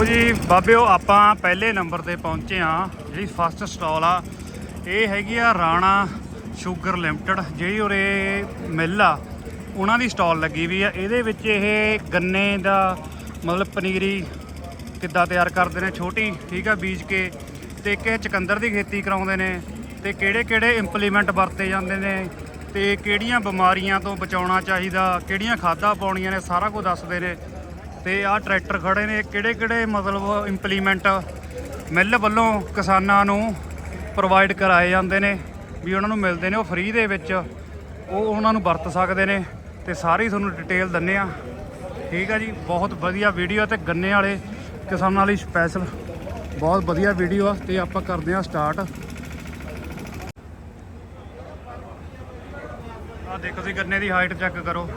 ਲਓ ਜੀ, ਬਾਬਿਓ, ਆਪਾਂ ਪਹਿਲੇ ਨੰਬਰ ਤੇ ਪਹੁੰਚੇ ਆ ਜਿਹੜੀ ਫਸਟ ਸਟਾਲ ਆ। ਇਹ ਹੈਗੀ ਆ ਰਾਣਾ ਸ਼ੂਗਰ ਲਿਮਟਿਡ, ਜਿਹੜੀ ਉਰੇ ਮਿੱਲ ਆ, ਉਹਨਾਂ ਦੀ ਸਟਾਲ ਲੱਗੀ ਵੀ ਆ। ਇਹਦੇ ਵਿੱਚ ਇਹ ਗੰਨੇ ਦਾ ਮਤਲਬ ਪਨੀਰੀ ਕਿੱਦਾਂ ਤਿਆਰ ਕਰਦੇ ਨੇ, ਛੋਟੀ, ਠੀਕ ਆ, ਬੀਜ ਕੇ, ਤੇ ਕਿ ਚਕੰਦਰ ਦੀ ਖੇਤੀ ਕਰਾਉਂਦੇ ਨੇ, ਤੇ ਕਿਹੜੇ ਕਿਹੜੇ ਇੰਪਲੀਮੈਂਟ ਵਰਤੇ ਜਾਂਦੇ ਨੇ, ਤੇ ਕਿਹੜੀਆਂ ਬਿਮਾਰੀਆਂ ਤੋਂ ਬਚਾਉਣਾ ਚਾਹੀਦਾ, ਕਿਹੜੀਆਂ ਖਾਦਾਂ ਪਾਉਣੀਆਂ ਨੇ, ਸਾਰਾ ਕੁਝ ਦੱਸਦੇ ਨੇ। ਤੇ ਆਹ ਟਰੈਕਟਰ ਖੜੇ ਨੇ। ਕਿਹੜੇ ਕਿਹੜੇ ਮਤਲਬ ਇੰਪਲੀਮੈਂਟ ਮਿੱਲ ਵੱਲੋਂ ਕਿਸਾਨਾਂ ਨੂੰ ਪ੍ਰੋਵਾਈਡ ਕਰਾਏ ਜਾਂਦੇ ਨੇ, ਵੀ ਉਹਨਾਂ ਨੂੰ ਮਿਲਦੇ ਨੇ, ਉਹ ਫ੍ਰੀ ਦੇ ਵਿੱਚ। ਉਹ ਉਹਨਾਂ ਨੂੰ ਵਰਤ ਸਕਦੇ ਨੇ ਤੇ ਸਾਰੀ ਤੁਹਾਨੂੰ ਡਿਟੇਲ ਦਿੰਨੇ ਆ। ਠੀਕ ਆ ਜੀ, ਬਹੁਤ ਵਧੀਆ ਵੀਡੀਓ ਤੇ ਗੰਨੇ ਵਾਲੇ ਕਿਸਾਨਾਂ ਲਈ ਸਪੈਸ਼ਲ ਬਹੁਤ ਵਧੀਆ ਵੀਡੀਓ ਆ ਤੇ ਆਪਾਂ ਕਰਦੇ ਆ ਸਟਾਰਟ ਆ ਦੇਖੋ ਤੁਸੀਂ ਗੰਨੇ ਦੀ ਹਾਈਟ ਚੈੱਕ ਕਰੋ।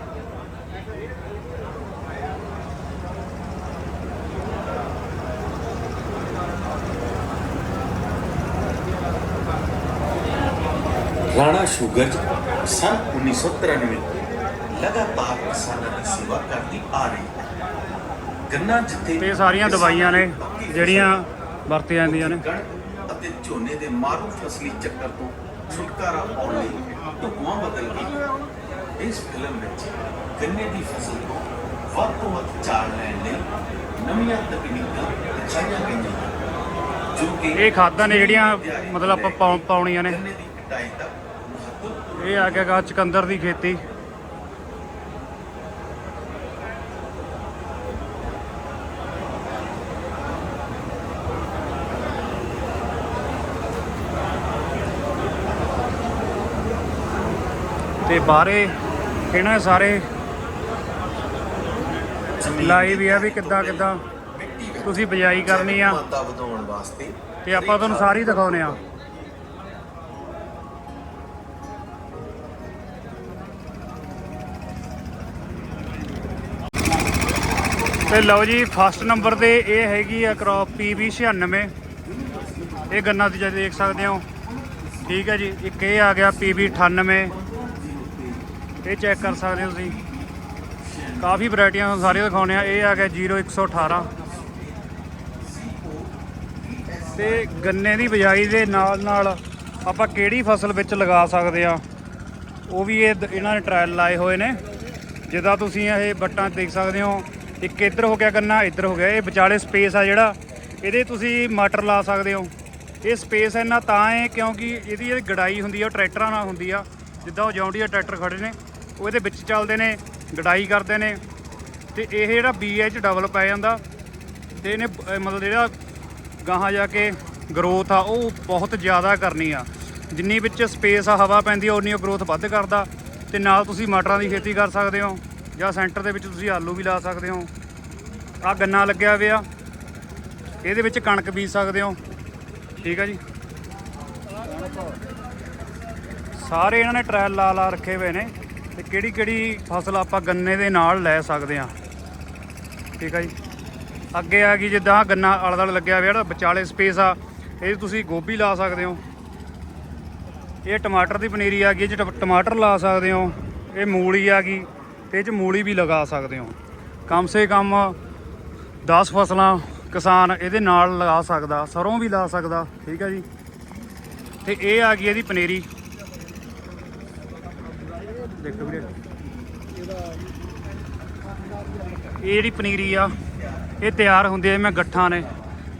ਰਾਣਾ ਸ਼ੂਗਰ ਸਨ 1993 ਲਗਾਤਾਰ ਕਿਸਾਨਾਂ ਦੀ ਸੇਵਾ ਕਰਦੀ ਆ ਰਹੀ ਹੈ। ਗੰਨਾ ਜਿੱਥੇ ਤੇ ਇਹ ਸਾਰੀਆਂ ਦਵਾਈਆਂ ਨੇ ਜਿਹੜੀਆਂ ਵਰਤੀਆਂ ਜਾਂਦੀਆਂ ਨੇ। ਅਤੇ ਝੋਨੇ ਦੇ ਮਾਰੂ ਫਸਲੀ ਚੱਕਰ ਤੋਂ ਛੁਟਕਾਰਾ ਪਾਉਣ ਲਈ ਢੁਕਵਾਂ ਬਦਲ ਗਈ। ਇਸ ਫਿਲਮ ਵਿੱਚ ਗੰਨੇ ਦੀ ਫਸਲ ਤੋਂ ਵੱਧ ਤੋਂ ਵੱਧ ਝਾੜ ਲੈਣ ਲਈ ਨਵੀਆਂ ਤਕਨੀਕਾਂ ਦਿਖਾਈਆਂ ਗਈਆਂ ਜੋ ਕਿ ਇਹ ਖਾਦਾਂ ਨੇ ਜਿਹੜੀਆਂ ਮਤਲਬ ਆਪਾਂ ਪਾਉ- ਪਾਉਣੀਆਂ ਨੇ। ਗੰਨੇ ਦੀ ਕਟਾਈ ਦਾ ਮਹੱਤਵਪੂਰਨ ਇਹ ਆ ਗਿਆ ਗਾ ਚਕੰਦਰ ਦੀ ਖੇਤੀ। ਤੇ ਬਾਹਰੇ ਇਹਨਾਂ ਸਾਰੇ ਲਾਈਵ ਹੀ ਆ ਵੀ ਕਿੱਦਾਂ ਕਿੱਦਾਂ ਤੁਸੀਂ ਬਿਜਾਈ ਕਰਨੀ ਆ। ਮਾਦਾ ਵਧਾਉਣ ਵਾਸਤੇ। ਤੇ ਆਪਾਂ ਤੁਹਾਨੂੰ ਸਾਰੀ ਦਿਖਾਉਨੇ ਆ। ਤੇ ਲਓ ਜੀ ਫਸਟ ਨੰਬਰ ਤੇ ਇਹ ਹੈਗੀ ਆ ਕ੍ਰੌਪ PB 96 ਇਹ ਗੰਨਾ ਤੁਸੀਂ ਦੇਖ ਸਕਦੇ ਹੋ। ਠੀਕ ਹੈ ਜੀ, ਇੱਕ ਇਹ ਆ ਗਿਆ PB 98 ਇਹ ਚੈੱਕ ਕਰ ਸਕਦੇ ਹੋ ਤੁਸੀਂ। ਕਾਫੀ ਵੈਰਾਈਟੀਆਂ ਤੁਹਾਨੂੰ ਸਾਰੀਆਂ ਦਿਖਾਉਣੇ ਆ। ਇਹ ਆ ਗਿਆ 0118 ਤੇ ਗੰਨੇ ਦੀ ਬਿਜਾਈ ਦੇ ਨਾਲ ਨਾਲ ਆਪਾਂ ਕਿਹੜੀ ਫਸਲ ਵਿੱਚ ਲਗਾ ਸਕਦੇ ਆ, ਉਹ ਵੀ ਇਹ ਇਹਨਾਂ ਨੇ ਟ੍ਰਾਇਲ ਲਾਏ ਹੋਏ ਨੇ। ਜਿੱਦਾਂ ਤੁਸੀਂ ਇਹ ਬੱਟਾਂ ਦੇਖ ਸਕਦੇ ਹੋ ਇੱਕ ਇੱਧਰ ਹੋ ਗਿਆ ਗੰਨਾ, ਇੱਧਰ ਹੋ ਗਿਆ। ਇਹ ਵਿਚਾਲੇ ਸਪੇਸ ਆ ਜਿਹੜਾ। ਇਹਦੇ ਤੁਸੀਂ ਮਟਰ ਲਾ ਸਕਦੇ ਹੋ। ਇਹ ਸਪੇਸ ਇੰਨਾ, ਤਾਂ ਹੈ ਕਿਉਂਕਿ ਇਹਦੀ ਜਿਹੜੀ ਗੜਾਈ ਹੁੰਦੀ ਆ, ਉਹ ਟਰੈਕਟਰਾਂ ਨਾਲ ਹੁੰਦੀ ਆ। ਜਿੱਦਾਂ ਉਹ ਜੌਂਡੀਆ ਟਰੈਕਟਰ ਖੜੇ ਨੇ, ਉਹ ਇਹਦੇ ਵਿੱਚ ਚੱਲਦੇ ਨੇ, ਗੜਾਈ ਕਰਦੇ ਨੇ। ਤੇ ਇਹ ਜਿਹੜਾ ਬੀ ਬੀਐਚ ਡਬਲ ਪੈ ਜਾਂਦਾ, ਤੇ ਇਹਨੇ ਮਤਲਬ ਜਿਹੜਾ ਗਾਹਾਂ ਜਾ ਕੇ ਗਰੋਥ ਆ, ਉਹ ਬਹੁਤ ਜ਼ਿਆਦਾ ਕਰਨੀ ਆ। ਜਿੰਨੀ ਵਿੱਚ ਸਪੇਸ ਆ, ਹਵਾ ਪੈਂਦੀ ਆ, ਉਨੀ ਉਹ ਗਰੋਥ ਵੱਧ ਕਰਦਾ। ਤੇ ਨਾਲ ਤੁਸੀਂ ਮਟਰਾਂ ਦੀ ਖੇਤੀ ਕਰ ਸਕਦੇ ਹੋ। ਜਾਂ ਸੈਂਟਰ ਦੇ ਵਿੱਚ ਤੁਸੀਂ ਆਲੂ ਵੀ ਲਾ ਸਕਦੇ ਹੋ। ਆ ਗੰਨਾ ਲੱਗਿਆ ਹੋਇਆ ਇਹਦੇ ਵਿੱਚ ਕਣਕ ਬੀਜ ਸਕਦੇ ਹੋ। ਠੀਕ ਆ ਜੀ। ਸਾਰੇ ਇਹਨਾਂ ਨੇ ਟ੍ਰਾਇਲ ਲਾ ਲਾ ਰੱਖੇ ਹੋਏ ਨੇ। ਤੇ ਕਿਹੜੀ ਕਿਹੜੀ ਫਸਲ ਆਪਾਂ ਗੰਨੇ ਦੇ ਨਾਲ ਲੈ ਸਕਦੇ ਆ ਠੀਕ ਆ ਜੀ। ਅੱਗੇ ਆ ਗਈ ਜਿੱਦਾਂ ਗੰਨਾ ਆਲੇ ਦੁਆਲੇ ਲੱਗਿਆ ਹੋਇਆ ਜਿਹੜਾ ਵਿਚਾਲੇ ਸਪੇਸ ਆ, ਇਹ 'ਚ ਤੁਸੀਂ ਗੋਭੀ ਲਾ ਸਕਦੇ ਹੋ। ਇਹ ਟਮਾਟਰ ਦੀ ਪਨੀਰੀ ਆ ਗਈ, ਇਹ 'ਚ ਟਮਾਟਰ ਲਾ ਸਕਦੇ ਹੋ। ਇਹ ਮੂਲੀ ਆ ਗਈ। ਤੇ ਇਹ 'ਚ ਮੂਲੀ ਵੀ ਲਗਾ ਸਕਦੇ ਹੋ। ਕਮ ਸੇ ਕਮ 10 ਫਸਲਾਂ ਕਿਸਾਨ ਇਹਦੇ ਨਾਲ ਲਗਾ ਸਕਦਾ, ਸਰੋਂ ਵੀ ਲਾ ਸਕਦਾ, ਠੀਕ ਹੈ ਜੀ। ਤੇ ਇਹ ਆ ਗਈ ਇਹਦੀ ਪਨੀਰੀ। ਦੇਖੋ ਵੀਰੇ। ਇਹ ਜਿਹੜੀ ਪਨੀਰੀ ਆ, ਇਹ ਤਿਆਰ ਹੁੰਦੀ ਐ ਮੈਂ ਗੱਠਾਂ ਨੇ।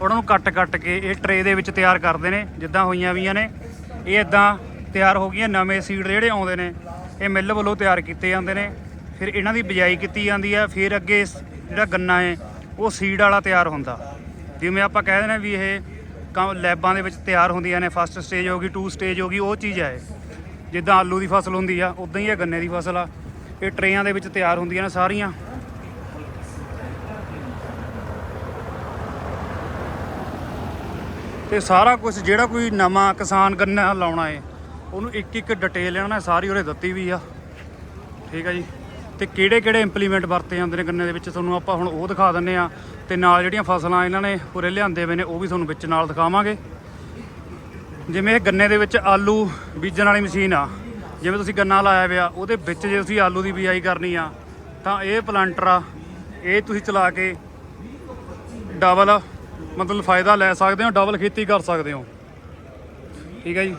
ਉਹਨਾਂ ਨੂੰ ਕੱਟ ਕੱਟ ਕੇ ਇਹ ਟਰੇ ਦੇ ਵਿੱਚ ਤਿਆਰ ਕਰਦੇ ਨੇ, ਜਿੱਦਾਂ ਹੋਈਆਂ ਵੀਆਂ ਨੇ। ਇਹ ਇਦਾਂ ਤਿਆਰ ਹੋ ਗਈਆਂ, ਨਵੇਂ ਸੀਡ ਜਿਹੜੇ ਆਉਂਦੇ ਨੇ, ਇਹ ਮਿੱਲ ਵੱਲੋਂ ਤਿਆਰ ਕੀਤੇ ਜਾਂਦੇ ਨੇ। ਫਿਰ ਇਹਨਾਂ ਦੀ ਬਿਜਾਈ ਕੀਤੀ ਜਾਂਦੀ ਹੈ ਫਿਰ ਅੱਗੇ ਜਿਹੜਾ ਗੰਨਾ ਹੈ ਉਹ ਸੀਡ ਵਾਲਾ ਤਿਆਰ ਹੁੰਦਾ। ਜਿਵੇਂ ਆਪਾਂ ਕਹਿ ਦਿੰਦੇ ਵੀ ਇਹ ਕੰਮ ਲੈਬਾਂ ਦੇ ਵਿੱਚ ਤਿਆਰ ਹੁੰਦੀਆਂ ਨੇ ਫਸਟ ਸਟੇਜ ਹੋ ਗਈ ਟੂ ਸਟੇਜ ਹੋ ਗਈ, ਉਹ ਚੀਜ਼ ਹੈ ਜਿੱਦਾਂ ਆਲੂ ਦੀ ਫਸਲ ਹੁੰਦੀ ਆ ਉਦਾਂ ਹੀ ਇਹ ਗੰਨੇ ਦੀ ਫਸਲ ਆ। ਇਹ ਟਰੇਆਂ ਦੇ ਵਿੱਚ ਤਿਆਰ ਹੁੰਦੀਆਂ ਨੇ ਸਾਰੀਆਂ। ਤੇ ਸਾਰਾ ਕੁਝ ਜਿਹੜਾ ਕੋਈ ਨਵਾਂ ਕਿਸਾਨ ਗੰਨਾ ਲਾਉਣਾ ਏ, ਉਹਨੂੰ ਇੱਕ ਇੱਕ ਡਿਟੇਲ ਇਹਨਾਂ ਨੇ ਸਾਰੀ ਉਹਦੇ ਦਿੱਤੀ ਵੀ ਆ। ਠੀਕ ਆ ਜੀ। ਤੇ ਕਿਹੜੇ ਕਿਹੜੇ ਇੰਪਲੀਮੈਂਟ ਵਰਤੇ ਜਾਂਦੇ ਨੇ ਗੰਨੇ ਦੇ ਵਿੱਚ ਤੁਹਾਨੂੰ ਆਪਾਂ ਹੁਣ ਉਹ ਦਿਖਾ ਦਿੰਨੇ ਆ ਤੇ ਨਾਲ ਜਿਹੜੀਆਂ ਫਸਲਾਂ ਇਹਨਾਂ ਨੇ ਪੂਰੇ ਲਿਆਂਦੇ ਹੋਏ ਨੇ, ਉਹ ਵੀ ਤੁਹਾਨੂੰ ਵਿੱਚ ਨਾਲ ਦਿਖਾਵਾਂਗੇ। ਜਿਵੇਂ ਇਹ ਗੰਨੇ ਦੇ ਵਿੱਚ ਆਲੂ ਬੀਜਣ ਵਾਲੀ ਮਸ਼ੀਨ ਆ, ਜਿਵੇਂ ਤੁਸੀਂ ਗੰਨਾ ਲਾਇਆ ਹੋਇਆ ਉਹਦੇ ਵਿੱਚ ਜੇ ਤੁਸੀਂ ਆਲੂ ਦੀ ਬਿਜਾਈ ਕਰਨੀ ਆ, ਤਾਂ ਇਹ ਪਲਾਂਟਰ ਆ, ਇਹ ਤੁਸੀਂ ਚਲਾ ਕੇ ਡਬਲ ਮਤਲਬ ਫਾਇਦਾ ਲੈ ਸਕਦੇ ਹੋ ਡਬਲ ਖੇਤੀ ਕਰ ਸਕਦੇ ਹੋ। ਠੀਕ ਹੈ ਜੀ।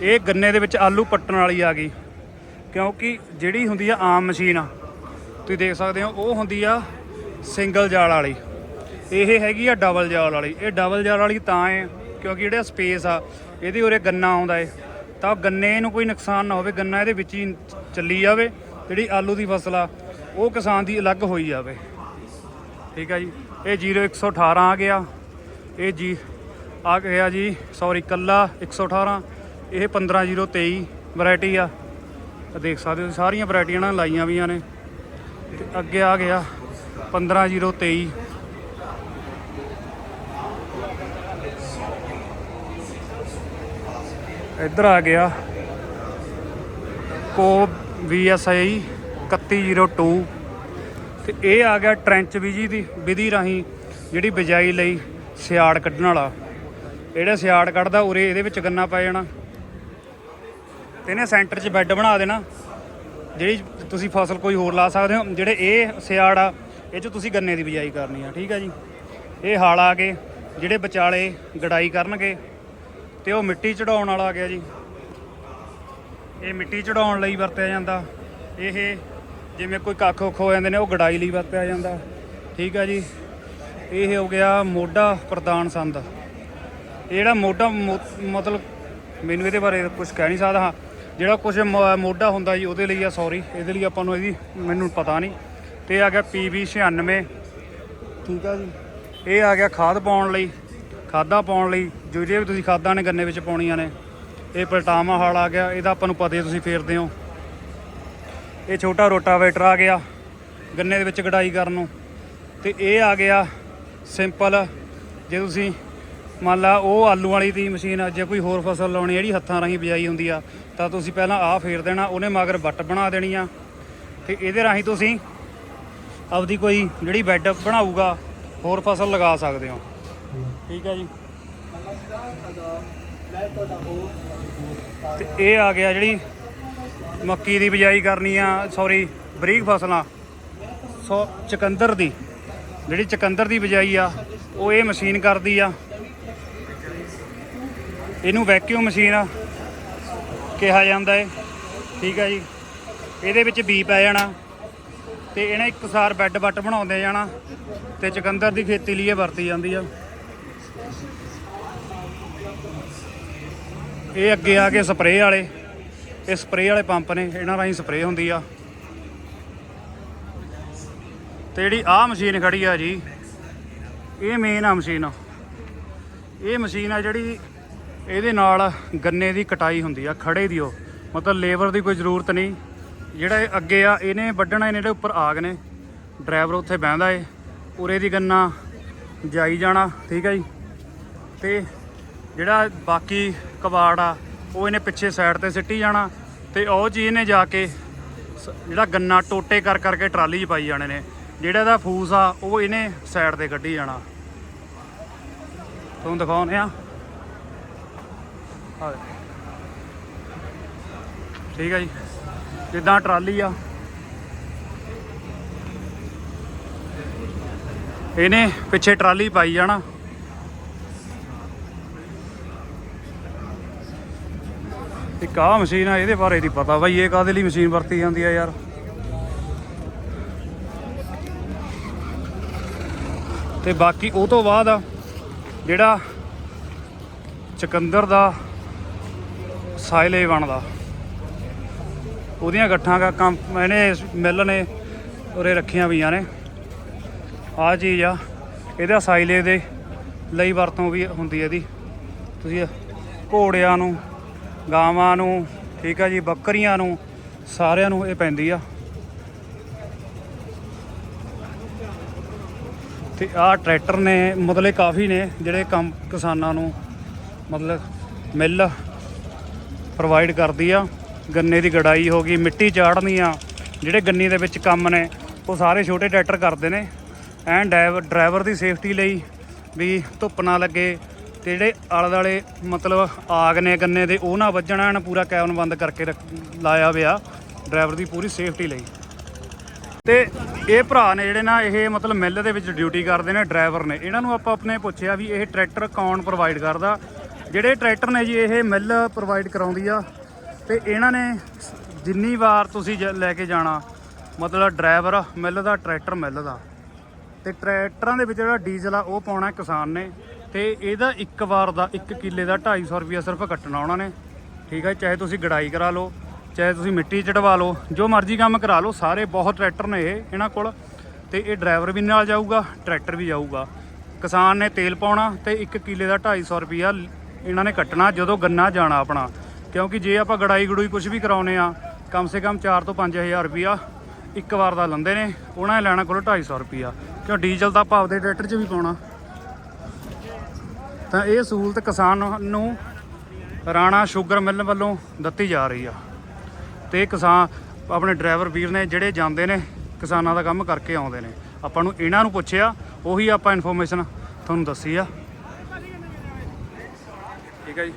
ਇਹ ਗੰਨੇ ਦੇ ਵਿੱਚ ਆਲੂ ਪੱਟਣ ਵਾਲੀ ਆ ਗਈ। ਕਿਉਂਕਿ ਜਿਹੜੀ ਹੁੰਦੀ ਆ ਆਮ ਮਸ਼ੀਨ ਤੁਸੀਂ ਦੇਖ ਸਕਦੇ ਹੋ, ਉਹ ਹੁੰਦੀ ਆ ਸਿੰਗਲ ਜਾਲ ਵਾਲੀ। ਇਹ ਹੈਗੀ ਆ ਡਬਲ ਜਾਲ ਵਾਲੀ। ਇਹ ਡਬਲ ਜਾਲ ਵਾਲੀ ਤਾਂ ਹੈ ਕਿਉਂਕਿ ਜਿਹੜਾ ਸਪੇਸ ਆ, ਇਹਦੇ ਉਰੇ ਗੰਨਾ ਆਉਂਦਾ ਏ। ਤਾਂ ਗੰਨੇ ਨੂੰ ਕੋਈ ਨੁਕਸਾਨ ਨਾ ਹੋਵੇ, ਗੰਨਾ ਇਹਦੇ ਵਿੱਚ ਹੀ ਚੱਲੀ ਜਾਵੇ, ਜਿਹੜੀ ਆਲੂ ਦੀ ਫਸਲ ਆ, ਉਹ ਕਿਸਾਨ ਦੀ ਅਲੱਗ ਹੋਈ ਜਾਵੇ। ਠੀਕ ਆ ਜੀ? ਇਹ 0118 ਆ ਗਿਆ। ਇਹ ਜੀ, ਆ ਗਿਆ ਜੀ ਸੌਰੀ ਕੱਲਾ 118 ਇਹ 15023 ਵੈਰਾਈਟੀ ਆ। ਆਹ ਦੇਖ ਸਕਦੇ ਹੋ, ਸਾਰੀਆਂ ਵੈਰਾਈਟੀਆਂ ਨਾਲ ਲਾਈਆਂ ਵੀਆਂ ਨੇ। ਤੇ ਅੱਗੇ ਆ ਗਿਆ 15023 ਇੱਧਰ ਆ ਗਿਆ ਕੋ VSI 3102 ਤੇ ਇਹ ਆ ਗਿਆ ਟ੍ਰੈਂਚ ਵਿਜੀ ਦੀ, ਵਿਧੀ ਰਾਹੀਂ, ਜਿਹੜੀ ਬਿਜਾਈ ਲਈ ਸਿਆੜ ਕੱਢਣ ਵਾਲਾ। ਜਿਹੜਾ ਸਿਆੜ ਕੱਢਦਾ, ਉਰੇ ਇਹਦੇ ਵਿੱਚ ਗੰਨਾ ਪੈ ਜਾਣਾ। ਤੇ ਇਹਨੇ ਸੈਂਟਰ 'ਚ ਬੈੱਡ ਬਣਾ ਦੇਣਾ। ਜਿਹੜੀ ਤੁਸੀਂ ਫਸਲ ਕੋਈ ਹੋਰ ਲਾ ਸਕਦੇ ਹੋ, ਜਿਹੜੇ ਇਹ ਸਿਆੜ ਆ, ਇਹ 'ਚ ਤੁਸੀਂ ਗੰਨੇ ਦੀ ਬਿਜਾਈ ਕਰਨੀ ਆ, ਠੀਕ ਆ ਜੀ। ਇਹ ਹਾਲ ਆ ਗਏ, ਜਿਹੜੇ ਵਿਚਾਲੇ ਗੜਾਈ ਕਰਨਗੇ, ਤੇ ਉਹ ਮਿੱਟੀ ਚੜਾਉਣ ਵਾਲਾ ਆ ਗਿਆ ਜੀ। ਇਹ ਮਿੱਟੀ ਚੜਾਉਣ ਲਈ ਵਰਤਿਆ ਜਾਂਦਾ। ਇਹ ਜਿਵੇਂ ਕੋਈ ਕੱਖ ਉੱਖ ਹੋ ਜਾਂਦੇ ਨੇ, ਉਹ ਗੜਾਈ ਲਈ ਵਰਤਿਆ ਜਾਂਦਾ। ਠੀਕ ਆ ਜੀ। ਇਹ ਹੋ ਗਿਆ ਮੋਢਾ ਪ੍ਰਦਾਨ ਸੰਦ। ਇਹ ਜਿਹੜਾ ਮੋਢਾ, ਮੋ- ਮਤਲਬ ਮੈਨੂੰ ਇਹਦੇ ਬਾਰੇ ਕੁਝ ਕਹਿ ਨਹੀਂ ਸਕਦਾ। ਹਾਂ ਜਿਹੜਾ ਕੁਝ ਮੋਢਾ ਹੁੰਦਾ ਜੀ, ਉਹਦੇ ਲਈ ਆ ਸੌਰੀ ਇਹਦੇ ਲਈ ਆਪਾਂ ਨੂੰ ਇਹਦੀ ਮੈਨੂੰ ਪਤਾ ਨਹੀਂ। ਤੇ ਇਹ ਆ ਗਿਆ PB 96 ਠੀਕ ਆ ਜੀ। ਇਹ ਆ ਗਿਆ ਖਾਦ ਪਾਉਣ ਲਈ, ਖਾਦਾਂ ਪਾਉਣ ਲਈ ਜਿਹੜੇ ਵੀ ਤੁਸੀਂ ਖਾਦਾਂ ਨੇ ਗੰਨੇ ਵਿੱਚ ਪਾਉਣੀਆਂ ਨੇ। ਇਹ ਪਲਟਾਮਾ ਹਾਲ ਆ ਗਿਆ, ਇਹਦਾ ਆਪਾਂ ਨੂੰ ਪਤਾ ਹੀ ਤੁਸੀਂ ਫੇਰਦੇ ਹੋ। ਇਹ ਛੋਟਾ ਰੋਟਾਵੇਟਰ ਆ ਗਿਆ, ਗੰਨੇ ਦੇ ਵਿੱਚ ਕਢਾਈ ਕਰਨ ਨੂੰ। ਤੇ ਇਹ ਆ ਗਿਆ ਸਿੰਪਲ ਜੇ ਤੁਸੀਂ ਮੰਨ ਲਾ ਉਹ ਆਲੂ ਵਾਲੀ ਦੀ ਮਸ਼ੀਨ ਆ, ਜੇ ਕੋਈ ਹੋਰ ਫਸਲ ਲਾਉਣੀ ਜਿਹੜੀ ਹੱਥਾਂ ਰਾਹੀਂ ਬਿਜਾਈ ਹੁੰਦੀ ਆ, ਤਾਂ ਤੁਸੀਂ ਪਹਿਲਾਂ ਆਹ ਫੇਰ ਦੇਣਾ, ਉਹਨੇ ਮਗਰ ਵੱਟ ਬਣਾ ਦੇਣੀ ਆ। ਤੇ ਇਹਦੇ ਰਾਹੀਂ ਤੁਸੀਂ ਆਪਦੀ ਕੋਈ ਜਿਹੜੀ ਬੈੱਡ ਬਣਾਊਗਾ, ਹੋਰ ਫਸਲ ਲਗਾ ਸਕਦੇ ਹੋ। ਠੀਕ ਹੈ ਜੀ। ਤੇ ਇਹ ਆ ਗਿਆ ਜਿਹੜੀ ਮੱਕੀ ਦੀ ਬਿਜਾਈ ਕਰਨੀ ਆ ਸੌਰੀ ਬਰੀਕ ਫਸਲਾਂ, ਸੋ ਚਕੰਦਰ ਦੀ। ਜਿਹੜੀ ਚਕੰਦਰ ਦੀ ਬਿਜਾਈ ਆ, ਉਹ ਇਹ ਮਸ਼ੀਨ ਕਰਦੀ ਆ। ਇਹਨੂੰ ਵੈਕਿਊਮ ਮਸ਼ੀਨ ਕਿਹਾ ਜਾਂਦਾ ਹੈ ਠੀਕ ਹੈ ਜੀ। ਇਹਦੇ ਵਿੱਚ ਬੀ ਪੈ ਜਾਣਾ ਤੇ ਇਹਨੇ ਇੱਕਸਾਰ ਬੈੱਡ ਬੱਟ ਬਣਾਉਂਦੇ ਜਾਣਾ ਤੇ ਚਕੰਦਰ ਦੀ ਖੇਤੀ ਲਈ ਇਹ ਵਰਤੀ ਜਾਂਦੀ ਆ। ਇਹ ਅੱਗੇ ਆ ਕੇ ਸਪਰੇਅ ਵਾਲੇ, ਇਹ ਸਪਰੇਅ ਵਾਲੇ ਪੰਪ ਨੇ, ਇਹਨਾਂ ਰਾਹੀਂ ਸਪਰੇਅ ਹੁੰਦੀ ਆ। ਤੇ ਜਿਹੜੀ ਆਹ ਮਸ਼ੀਨ ਖੜੀ ਆ ਜੀ, ਇਹ ਮੇਨ ਆ ਮਸ਼ੀਨ ਇਹ ਮਸ਼ੀਨ ਆ ਜਿਹੜੀ ਇਹਦੇ ਨਾਲ ਗੰਨੇ ਦੀ ਕਟਾਈ ਹੁੰਦੀ ਆ, ਖੜੇ ਦੀ ਉਹ। ਮਤਲਬ ਲੇਬਰ ਦੀ ਕੋਈ ਜ਼ਰੂਰਤ ਨਹੀਂ। ਜਿਹੜਾ ਇਹ ਅੱਗੇ ਆ, ਇਹਨੇ ਵੱਢਣਾ, ਇਹਨੇ ਜਿਹੜੇ ਉੱਪਰ ਆਗ ਨੇ। ਡਰਾਈਵਰ ਉੱਥੇ ਬਹਿੰਦਾ ਏ। ਉਰੇ ਦੀ ਗੰਨਾ ਜਾਈ ਜਾਣਾ, ਠੀਕ ਆ ਜੀ। ਤੇ ਜਿਹੜਾ ਬਾਕੀ ਕਬਾੜ ਆ, ਉਹ ਇਹਨੇ ਪਿੱਛੇ ਸਾਈਡ ਤੇ ਸਿੱਟੀ ਜਾਣਾ। ਤੇ ਉਹ ਚੀਜ਼ ਨੇ ਜਾ ਕੇ ਸ- ਜਿਹੜਾ ਗੰਨਾ ਟੋਟੇ ਕਰ ਕਰਕੇ ਟਰਾਲੀ 'ਚ ਪਾਈ ਜਾਣੇ ਨੇ। ਜਿਹੜਾ ਇਹਦਾ ਫੂਸ ਆ, ਉਹ ਇਹਨੇ ਸਾਈਡ ਤੇ ਕੱਢੀ ਜਾਣਾ। ਤੁਹਾਨੂੰ ਦਿਖਾਉਂਦੇ ਆ। ਆ ਠੀਕ ਆ ਜੀ। ਜਿੱਦਾਂ ਟਰਾਲੀ ਆ? ਇਹਨੇ ਪਿੱਛੇ ਟਰਾਲੀ ਪਾਈ ਜਾਣਾ ਇੱਕ ਆਹ ਮਸ਼ੀਨ ਆ, ਇਹਦੇ ਬਾਰੇ ਨਹੀਂ ਪਤਾ ਬਾਈ, ਇਹ ਕਾਹਦੇ ਲਈ ਮਸ਼ੀਨ ਵਰਤੀ ਜਾਂਦੀ ਆ ਯਾਰ? ਤੇ ਬਾਕੀ ਉਹ ਤੋਂ ਬਾਅਦ ਜਿਹੜਾ ਚਕੰਦਰ ਦਾ ਸਾਇਲੇ ਬਣਦਾ। ਉਹਦੀਆਂ ਗੱਠਾਂ ਦਾ ਕੰਮ ਇਹਨੇ ਮਿੱਲ ਨੇ, ਉਰੇ ਰੱਖੀਆਂ ਪਈਆਂ ਨੇ। ਆਹ ਚੀਜ਼ ਆ, ਇਹਦਾ ਸਾਇਲੇ ਦੇ ਲਈ ਵਰਤੋਂ ਵੀ ਹੁੰਦੀ ਹੈ ਇਹਦੀ। ਤੁਸੀਂ ਘੋੜਿਆਂ ਨੂੰ, ਗਾਵਾਂ ਨੂੰ, ਠੀਕ ਆ ਜੀ, ਬੱਕਰੀਆਂ ਨੂੰ, ਸਾਰਿਆਂ ਨੂੰ ਇਹ ਪੈਂਦੀ ਆ। ਤੇ ਆਹ ਟਰੈਕਟਰ ਨੇ ਮਤਲਬ ਕਾਫੀ ਨੇ, ਜਿਹੜੇ ਕੰਮ ਕਿਸਾਨਾਂ ਨੂੰ ਮਤਲਬ ਮਿੱਲ ਪ੍ਰੋਵਾਈਡ ਕਰਦੀ ਆ। ਗੰਨੇ ਦੀ ਗੜਾਈ ਹੋ ਗਈ, ਮਿੱਟੀ ਚਾੜਨੀ ਆ। ਜਿਹੜੇ ਗੰਨੇ ਦੇ ਵਿੱਚ ਕੰਮ ਨੇ, ਉਹ ਸਾਰੇ ਛੋਟੇ ਟਰੈਕਟਰ ਕਰਦੇ ਨੇ। ਐਂਡ ਡਰਾਈਵਰ ਦੀ ਸੇਫਟੀ ਲਈ ਵੀ ਧੁੱਪ ਨਾ ਲੱਗੇ ਤੇ ਜਿਹੜੇ ਆਲੇ ਦੁਆਲੇ ਮਤਲਬ ਆਗ ਨੇ ਗੰਨੇ ਦੇ, ਉਹ ਨਾ ਵੱਜਣ ਐਨ ਪੂਰਾ ਕੈਬਨ ਬੰਦ ਕਰਕੇ ਰੱਖ- ਲਾਇਆ ਹੋਇਆ ਡਰਾਈਵਰ ਦੀ ਪੂਰੀ ਸੇਫਟੀ ਲਈ। ਤੇ ਇਹ ਭਰਾ ਨੇ ਜਿਹੜੇ ਨਾ, ਇਹ ਮਤਲਬ ਮਿੱਲ ਦੇ ਵਿੱਚ ਡਿਊਟੀ ਕਰਦੇ ਨੇ, ਡਰਾਈਵਰ ਨੇ। ਇਹਨਾਂ ਨੂੰ ਆਪਾਂ ਆਪਣੇ ਪੁੱਛਿਆ ਵੀ ਇਹ ਟਰੈਕਟਰ ਕੌਣ ਪ੍ਰੋਵਾਈਡ ਕਰਦਾ? ਜਿਹੜੇ ਟਰੈਕਟਰ ਨੇ ਜੀ, ਇਹ ਮਿੱਲ ਪ੍ਰੋਵਾਈਡ ਕਰਾਉਂਦੀ ਆ ਤੇ ਇਹਨਾਂ ਨੇ ਜਿੰਨੀ ਵਾਰ ਤੁਸੀਂ ਜ- ਲੈ ਕੇ ਜਾਣਾ, ਮਤਲਬ ਡਰਾਈਵਰ, ਮਿੱਲ ਦਾ, ਟਰੈਕਟਰ ਮਿੱਲ ਦਾ, ਤੇ ਟਰੈਕਟਰਾਂ ਦੇ ਵਿੱਚ ਜਿਹੜਾ ਡੀਜ਼ਲ ਆ, ਉਹ ਪਾਉਣਾ ਕਿਸਾਨ ਨੇ, ਤੇ ਇਹਦਾ ਇੱਕ ਵਾਰ ਦਾ 1 ਕਿੱਲੇ ਦਾ 250 ਰੁਪਿਆ ਸਿਰਫ ਕੱਟਣਾ ਉਹਨਾਂ ਨੇ, ਠੀਕ ਹੈ ਚਾਹੇ ਤੁਸੀਂ ਗੜਾਈ ਕਰਾ ਲਓ, ਚਾਹੇ ਤੁਸੀਂ ਮਿੱਟੀ ਚੜਵਾ ਲਓ, ਜੋ ਮਰਜ਼ੀ ਕੰਮ ਕਰਾ ਲਓ, ਸਾਰੇ ਬਹੁਤ ਟਰੈਕਟਰ ਨੇ ਇਹ, ਇਹਨਾਂ ਕੋਲ, ਤੇ ਇਹ ਡਰਾਈਵਰ ਵੀ ਨਾਲ ਜਾਊਗਾ, ਟਰੈਕਟਰ ਵੀ ਜਾਊਗਾ, ਕਿਸਾਨ ਨੇ ਤੇਲ ਪਾਉਣਾ, ਤੇ 1 ਕਿੱਲੇ ਦਾ 250 ਰੁਪਿਆ ਇਹਨਾਂ ਨੇ ਕੱਟਣਾ, ਜਦੋਂ ਗੰਨਾ ਜਾਣਾ ਆਪਣਾ। ਕਿਉਂਕਿ ਜੇ ਆਪਾਂ ਗੜਾਈ ਗੜੂਈ ਕੁਝ ਵੀ ਕਰਾਉਨੇ ਆ, ਕਮ ਸੇ ਕਮ 4 ਤੋਂ 5000 ਰੁਪਿਆ ਇੱਕ ਵਾਰ ਦਾ ਲੰਦੇ ਨੇ। ਉਹਨਾਂ ਨੇ ਲੈਣਾ ਕੋਲ 250 ਰੁਪਿਆ ਕਿਉਂ ਡੀਜ਼ਲ ਦਾ ਭਾਵ ਦੇ ਟਰੈਕਟਰ 'ਚ ਵੀ ਪਾਉਣਾ। ਤਾਂ ਇਹ ਸਹੂਲਤ ਕਿਸਾਨ ਨੂੰ ਰਾਣਾ ਸ਼ੂਗਰ ਮਿਲ ਵੱਲੋਂ ਦਿੱਤੀ ਜਾ ਰਹੀ ਆ। ਤੇ ਕਿਸਾਨ, ਆਪਣੇ ਡਰਾਈਵਰ ਵੀਰ ਨੇ ਜਿਹੜੇ ਜਾਂਦੇ ਨੇ, ਕਿਸਾਨਾਂ ਦਾ ਕੰਮ ਕਰਕੇ ਆਉਂਦੇ ਨੇ। ਆਪਾਂ ਨੂੰ ਇਹਨਾਂ ਨੂੰ ਪੁੱਛਿਆ, ਉਹੀ ਆਪਾਂ ਇਨਫੋਰਮੇਸ਼ਨ ਤੁਹਾਨੂੰ ਦੱਸੀ ਆ। ਠੀਕ ਹੈ ਜੀ।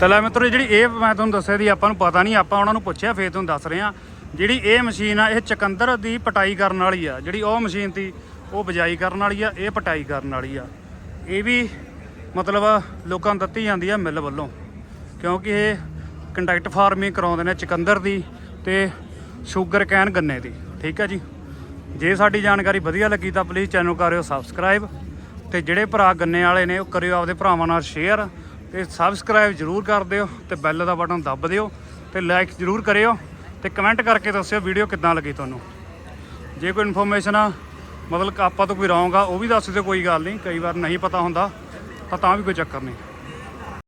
ਤਾਂ ਲੈ ਮਿੱਤਰੋ, ਜਿਹੜੀ ਇਹ ਮੈਂ ਤੁਹਾਨੂੰ ਦੱਸਿਆ ਦੀ ਆਪਾਂ ਨੂੰ ਪਤਾ ਨਹੀਂ, ਆਪਾਂ ਉਹਨਾਂ ਨੂੰ ਪੁੱਛਿਆ, ਫੇਰ ਤੁਹਾਨੂੰ ਦੱਸ ਰਹੇ ਆ ਜਿਹੜੀ ਇਹ ਮਸ਼ੀਨ ਆ, ਇਹ ਚਕੰਦਰ ਦੀ ਪਟਾਈ ਕਰਨ ਵਾਲੀ ਆ। ਜਿਹੜੀ ਉਹ ਮਸ਼ੀਨ ਤੀ ਉਹ ਬਜਾਈ ਕਰਨ ਵਾਲੀ ਆ, ਇਹ ਪਟਾਈ ਕਰਨ ਵਾਲੀ ਆ। ਇਹ ਵੀ ਮਤਲਬ ਲੋਕਾਂ ਨੂੰ ਦਿੱਤੀ ਜਾਂਦੀ ਆ ਮਿੱਲ ਵੱਲੋਂ। ਕਿਉਂਕਿ ਇਹ ਕੰਡਕਟ ਫਾਰਮਿੰਗ ਕਰਾਉਂਦੇ ਨੇ ਚਕੰਦਰ ਦੀ ਤੇ ਸ਼ੂਗਰ ਕੈਨ ਗੰਨੇ ਦੀ। ਠੀਕ ਹੈ ਜੀ। ਜੇ ਸਾਡੀ ਜਾਣਕਾਰੀ ਵਧੀਆ ਲੱਗੀ ਤਾਂ ਪਲੀਜ਼ ਚੈਨਲ ਕਰਿਓ ਸਬਸਕ੍ਰਾਈਬ ਤੇ ਜਿਹੜੇ ਭਰਾ ਗੰਨੇ ਵਾਲੇ ਨੇ, ਉਹ ਕਰਿਓ ਆਪਦੇ ਭਰਾਵਾਂ ਨਾਲ ਸ਼ੇਅਰ ਤੇ ਸਬਸਕ੍ਰਾਈਬ ਜਰੂਰ ਕਰ ਦਿਓ ਤੇ ਬੈਲ ਦਾ ਬਟਨ ਦੱਬ ਦਿਓ ਤੇ ਲਾਈਕ ਜਰੂਰ ਕਰਿਓ ਤੇ ਕਮੈਂਟ ਕਰਕੇ ਦੱਸਿਓ ਵੀਡੀਓ ਕਿੱਦਾਂ ਲੱਗੀ ਤੁਹਾਨੂੰ। ਜੇ ਕੋਈ ਇਨਫੋਰਮੇਸ਼ਨ ਆ, ਮਤਲਬ ਆਪਾਂ ਤੋਂ ਕੋਈ ਰੌਂਗ ਆ, ਉਹ ਵੀ ਦੱਸ ਦਿਓ, ਕੋਈ ਗੱਲ ਨਹੀਂ, ਕਈ ਵਾਰ ਨਹੀਂ ਪਤਾ ਹੁੰਦਾ, ਤਾਂ ਤਾਂ ਵੀ ਕੋਈ ਚੱਕਰ ਨਹੀਂ।